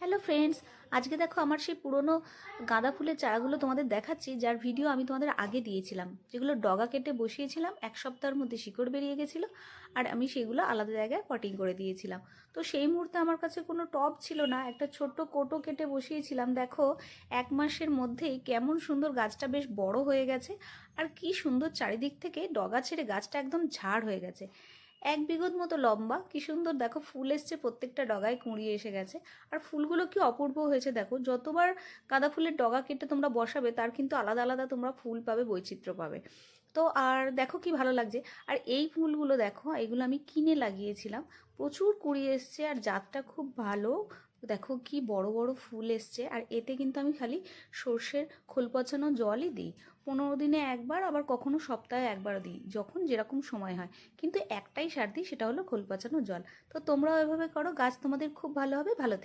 Hello friends আজকে দেখো আমার সেই পুরনো গাঁদা ফুলের চারাগুলো তোমাদের দেখাচ্ছি, যার ভিডিও আমি তোমাদের আগে দিয়েছিলাম, যেগুলো ডগা কেটে বসিয়েছিলাম, এক সপ্তাহের মধ্যে শিকড় বেরিয়ে গেছিল, আর আমি সেগুলো আলাদা জায়গায় পটিং করে দিয়েছিলাম। তো সেই মুহূর্তে আমার কাছে কোনো টব ছিল না, একটা ছোট্ট কোটো কেটে বসিয়েছিলাম, দেখো এক মাসের মধ্যেই কেমন সুন্দর গাছটা বেশ বড় হয়ে গেছে, আর কি সুন্দর চারিদিক থেকে ডগা ছেড়ে গাছটা একদম ঝাড় হয়ে গেছে। এক বিঘত মতো লম্বা। কি সুন্দর, দেখো ফুল এসছে, প্রত্যেকটা ডগায় কুঁড়িয়ে এসে গেছে। আর ফুলগুলো কি অপূর্ব হয়েছে, দেখো। যতবার গাঁদা ফুলের ডগা কেটে তোমরা বসাবে, তার কিন্তু আলাদা আলাদা তোমরা ফুল পাবে, বৈচিত্র্য পাবে। তো আর দেখো কি ভালো লাগছে। আর এই ফুলগুলো দেখো, এগুলো আমি কিনে লাগিয়েছিলাম। প্রচুর কুড়িয়ে এসছে, আর জাতটা খুব ভালো। দেখো কি বড় বড় ফুল এসছে, আর এতে কিন্তু আমি খালি সর্ষের খোল পচানো জলই দিই। পনেরো দিনে একবার, আবার কখনো সপ্তাহে একবার দিই, যখন যেরকম সময় হয়। কিন্তু একটাই সার দিই, সেটা হলো খোল পচানো জল। তো তোমরাও এভাবে করো, গাছ তোমাদের খুব ভালো হবে, ভালো